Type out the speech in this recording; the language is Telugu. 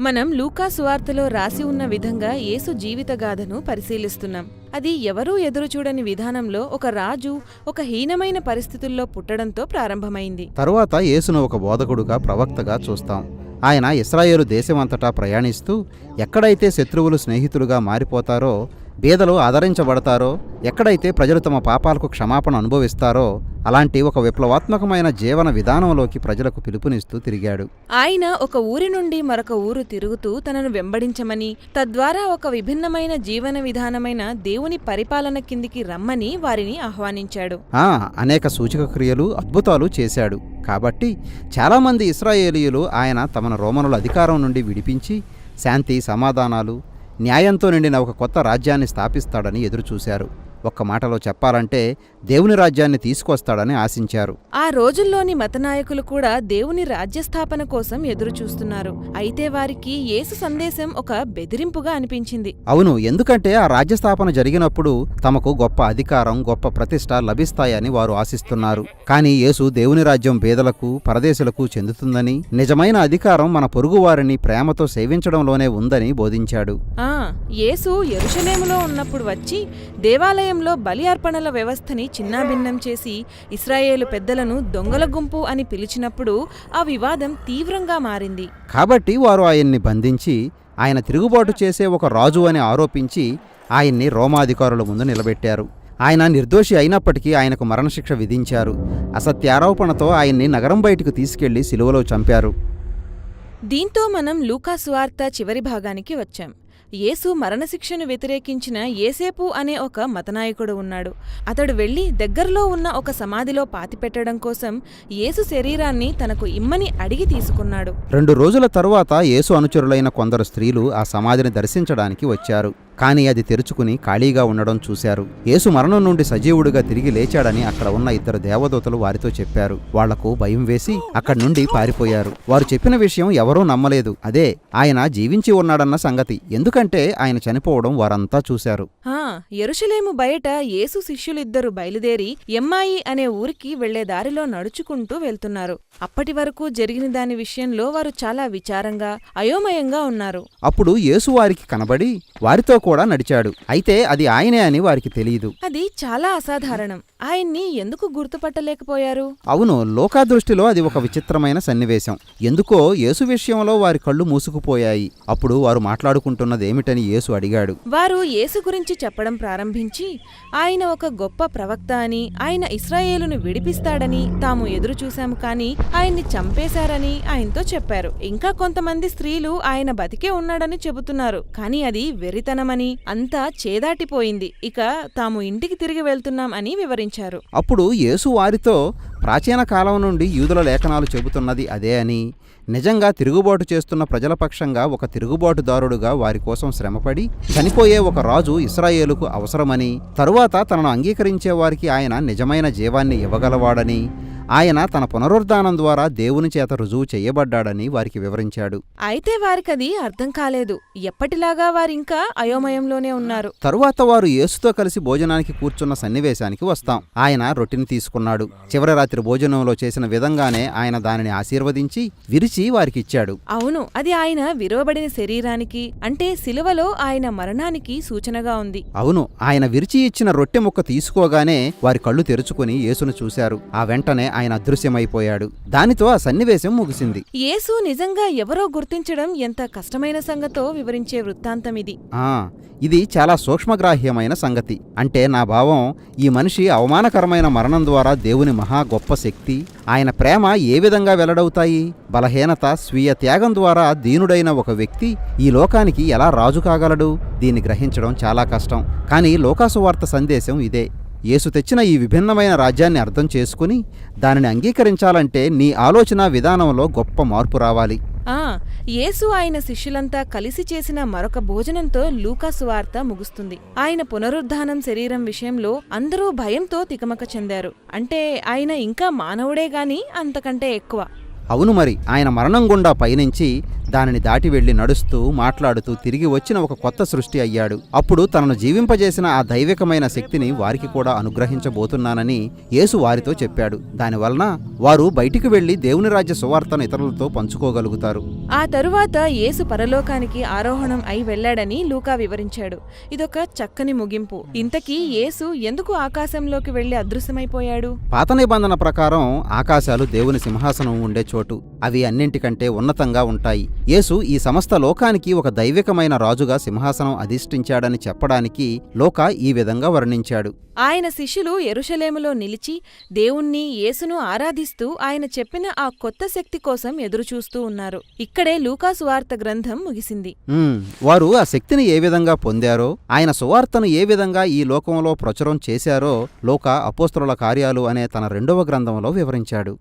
మనం లూకా సువార్తలో రాసి ఉన్న విధంగా యేసు జీవితగాథను పరిశీలిస్తున్నాం. అది ఎవరూ ఎదురుచూడని విధానంలో ఒక రాజు ఒక హీనమైన పరిస్థితుల్లో పుట్టడంతో ప్రారంభమైంది. తరువాత యేసును ఒక బోధకుడుగా ప్రవక్తగా చూస్తాం. ఆయన ఇస్రాయేలు దేశమంతటా ప్రయాణిస్తూ ఎక్కడైతే శత్రువులు స్నేహితులుగా మారిపోతారో బీదలు ఆదరించబడతారో ఎక్కడైతే ప్రజలు తమ పాపాలకు క్షమాపణ అనుభవిస్తారో అలాంటి ఒక విప్లవాత్మకమైన జీవన విధానంలోకి ప్రజలకు పిలుపునిస్తూ తిరిగాడు. ఆయన ఒక ఊరి నుండి మరొక ఊరు తిరుగుతూ తనను వెంబడించమని తద్వారా ఒక విభిన్నమైన జీవన విధానమైన దేవుని పరిపాలన కిందికి రమ్మని వారిని ఆహ్వానించాడు. ఆ అనేక సూచక క్రియలు అద్భుతాలు చేశాడు. కాబట్టి చాలామంది ఇస్రాయేలీయులు ఆయన తమను రోమనుల అధికారం నుండి విడిపించి శాంతి సమాధానాలు న్యాయంతో నిండిన ఒక కొత్త రాజ్యాన్ని స్థాపిస్తాడని ఎదురుచూశారు. ఒక్క మాటలో చెప్పాలంటే దేవుని రాజ్యాన్ని తీసుకొస్తాడని ఆశించారు. ఆ రోజుల్లోని మతనాయకులు కూడా దేవుని రాజ్యస్థాపన కోసం ఎదురుచూస్తున్నారు. అయితే వారికి యేసు సందేశం ఒక బెదిరింపుగా అనిపించింది. అవును ఎందుకంటే ఆ రాజ్యస్థాపన జరిగినప్పుడు తమకు గొప్ప అధికారం గొప్ప ప్రతిష్ట లభిస్తాయని వారు ఆశిస్తున్నారు. కానీ యేసు దేవుని రాజ్యం పేదలకు పరదేశులకు చెందుతుందని నిజమైన అధికారం మన పొరుగువారిని ప్రేమతో సేవించడంలోనే ఉందని బోధించాడు. ఆ యేసు యెరూషలేములో ఉన్నప్పుడు వచ్చి దేవాలయంలో బలి అర్పణల వ్యవస్థని చిన్నాభిన్నం చేసి ఇస్రాయేలు పెద్దలను దొంగల గుంపు అని పిలిచినప్పుడు ఆ వివాదం తీవ్రంగా మారింది. కాబట్టి వారు ఆయన్ని బంధించి ఆయన తిరుగుబాటు చేసే ఒక రాజు అని ఆరోపించి ఆయన్ని రోమాధికారుల ముందు నిలబెట్టారు. ఆయన నిర్దోషి అయినప్పటికీ ఆయనకు మరణశిక్ష విధించారు. అసత్యారోపణతో ఆయన్ని నగరం బయటకు తీసుకెళ్ళి సిలువలో చంపారు. దీంతో మనం లూకా సువార్త చివరి భాగానికి వచ్చాం. యేసు మరణశిక్షను వ్యతిరేకించిన ఏసేపు అనే ఒక మతనాయకుడు ఉన్నాడు. అతడు వెళ్ళి దగ్గరలో ఉన్న ఒక సమాధిలో పాతిపెట్టడం కోసం యేసు శరీరాన్ని తనకు ఇమ్మని అడిగి తీసుకున్నాడు. రెండు రోజుల తరువాత యేసు అనుచరులైన కొందరు స్త్రీలు ఆ సమాధిని దర్శించడానికి వచ్చారు. కానీ అది తెరుచుకుని ఖాళీగా ఉండడం చూశారు. యేసు మరణం నుండి సజీవుడిగా తిరిగి లేచాడని అక్కడ ఉన్న ఇద్దరు దేవదూతలు వారితో చెప్పారు. వాళ్ళకు భయం వేసి అక్కడి నుండి పారిపోయారు. వారు చెప్పిన విషయం ఎవరూ నమ్మలేదు. అదే ఆయన జీవించి ఉన్నాడన్న సంగతి. ఎందుకంటే ఆయన చనిపోవడం వారంతా చూశారు. ఆ ఎరుషలేము బయట యేసు శిష్యులిద్దరు బయలుదేరి ఎమ్మాయి అనే ఊరికి వెళ్ళే దారిలో నడుచుకుంటూ వెళ్తున్నారు. అప్పటి వరకు జరిగిన దాని విషయంలో వారు చాలా విచారంగా అయోమయంగా ఉన్నారు. అప్పుడు యేసు వారికి కనబడి వారితో కూడా నడిచాడు. అయితే అది ఆయనే అని వారికి తెలియదు. అది చాలా అసాధారణం. ఆయన్ని ఎందుకు గుర్తుపట్టలేకపోయారు? అవును లోకా దృష్టిలో అది ఒక విచిత్రమైన సన్నివేశం. ఎందుకో యేసు విషయంలో వారి కళ్ళు మూసుకుపోయాయి. అప్పుడు వారు మాట్లాడుకుంటున్నదేమిటని యేసు అడిగాడు. వారు యేసు గురించి చెప్పడం ప్రారంభించి ఆయన ఒక గొప్ప ప్రవక్త అని ఆయన ఇస్రాయేలును విడిపిస్తాడని తాము ఎదురు చూశాము కాని ఆయన్ని చంపేశారని ఆయనతో చెప్పారు. ఇంకా కొంతమంది స్త్రీలు ఆయన బతికే ఉన్నాడని చెబుతున్నారు కాని అది వెరితనమని అంతా చేదాటిపోయింది. ఇక తాము ఇంటికి తిరిగి వెళ్తున్నాం అని వివరించారు. అప్పుడు యేసు వారితో ప్రాచీన కాలం నుండి యూదుల లేఖనాలు చెబుతున్నది అదే అని నిజంగా తిరుగుబాటు చేస్తున్న ప్రజల పక్షంగా ఒక తిరుగుబాటుదారుడుగా వారి కోసం శ్రమపడి చనిపోయే ఒక రాజు ఇస్రాయేలుకు అవసరమని తరువాత తనను అంగీకరించే వారికి ఆయన నిజమైన జీవాన్ని ఇవ్వగలవాడని ఆయన తన పునరుద్ధానం ద్వారా దేవుని చేత రుజువు చేయబడ్డాడని వారికి వివరించాడు. అయితే వారికది అర్థం కాలేదు. ఎప్పటిలాగా వారింకా అయోమయంలోనే ఉన్నారు. తరువాత వారు యేసుతో కలిసి భోజనానికి కూర్చున్న సన్నివేశానికి వస్తాం. ఆయన రొట్టెని తీసుకున్నాడు. చివరి రాత్రి భోజనంలో చేసిన విధంగానే ఆయన దానిని ఆశీర్వదించి విరిచి వారికిచ్చాడు. అవును అది ఆయన విరవబడిన శరీరానికి అంటే సిలువలో ఆయన మరణానికి సూచనగా ఉంది. అవును ఆయన విరిచి ఇచ్చిన రొట్టె ముక్క తీసుకోగానే వారి కళ్ళు తెరుచుకుని యేసును చూశారు. ఆ వెంటనే ఆయన అదృశ్యమైపోయాడు. దానితో ఆ సన్నివేశం ముగిసింది. యేసు నిజంగా ఎవరో గుర్తించడం ఎంత కష్టమైన సంగతో వివరించే వృత్తాంతం ఇది ఆ ఇది చాలా సూక్ష్మగ్రాహ్యమైన సంగతి. అంటే నా భావం ఈ మనిషి అవమానకరమైన మరణం ద్వారా దేవుని మహా గొప్ప శక్తి ఆయన ప్రేమ ఏ విధంగా వెల్లడవుతాయి? బలహీనత స్వీయ త్యాగం ద్వారా దీనుడైన ఒక వ్యక్తి ఈ లోకానికి ఎలా రాజు కాగలడు? దీన్ని గ్రహించడం చాలా కష్టం. కానీ లోకాసు వార్త సందేశం ఇదే. యేసు తెచ్చిన ఈ విభిన్నమైన రాజ్యాన్ని అర్థం చేసుకుని దానిని అంగీకరించాలంటే నీ ఆలోచన విధానంలో గొప్ప మార్పు రావాలి. ఆ యేసు ఆయన శిష్యులంతా కలిసి చేసిన మరొక భోజనంతో లూకాసు వార్త ముగుస్తుంది. ఆయన పునరుద్ధానం శరీరం విషయంలో అందరూ భయంతో తికమక చెందారు. అంటే ఆయన ఇంకా మానవుడే గాని అంతకంటే ఎక్కువ. అవును మరి ఆయన మరణం గుండా పయనించి దానిని దాటి వెళ్ళి నడుస్తూ మాట్లాడుతూ తిరిగి వచ్చిన ఒక కొత్త సృష్టి అయ్యాడు. అప్పుడు తనను జీవింపజేసిన ఆ దైవికమైన శక్తిని వారికి కూడా అనుగ్రహించబోతున్నానని యేసు వారితో చెప్పాడు. దానివలన వారు బయటికి వెళ్ళి దేవుని రాజ్య సువార్తను ఇతరులతో పంచుకోగలుగుతారు. ఆ తరువాత యేసు పరలోకానికి ఆరోహణం అయి వెళ్ళాడని లూకా వివరించాడు. ఇదొక చక్కని ముగింపు. ఇంతకీ యేసు ఎందుకు ఆకాశంలోకి వెళ్ళి అదృశ్యమైపోయాడు? పాత నిబంధన ప్రకారం ఆకాశాలు దేవుని సింహాసనం ఉండే చోటు. అవి అన్నింటికంటే ఉన్నతంగా ఉంటాయి. యేసు ఈ సమస్త లోకానికి ఒక దైవికమైన రాజుగా సింహాసనం అధిష్ఠించాడని చెప్పడానికి లోక ఈ విధంగా వర్ణించాడు. ఆయన శిష్యులు ఎరుషలేములో నిలిచి దేవుణ్ణి యేసును ఆరాధిస్తూ ఆయన చెప్పిన ఆ కొత్త శక్తి కోసం ఎదురుచూస్తూ ఉన్నారు. ఇక్కడే లూకాసు వార్త గ్రంథం ముగిసింది. వారు ఆ శక్తిని ఏ విధంగా పొందారో ఆయన సువార్తను ఏ విధంగా ఈ లోకంలో ప్రచురం చేశారో లోక అపోస్తలుల కార్యాలు అనే తన రెండవ గ్రంథంలో వివరించాడు.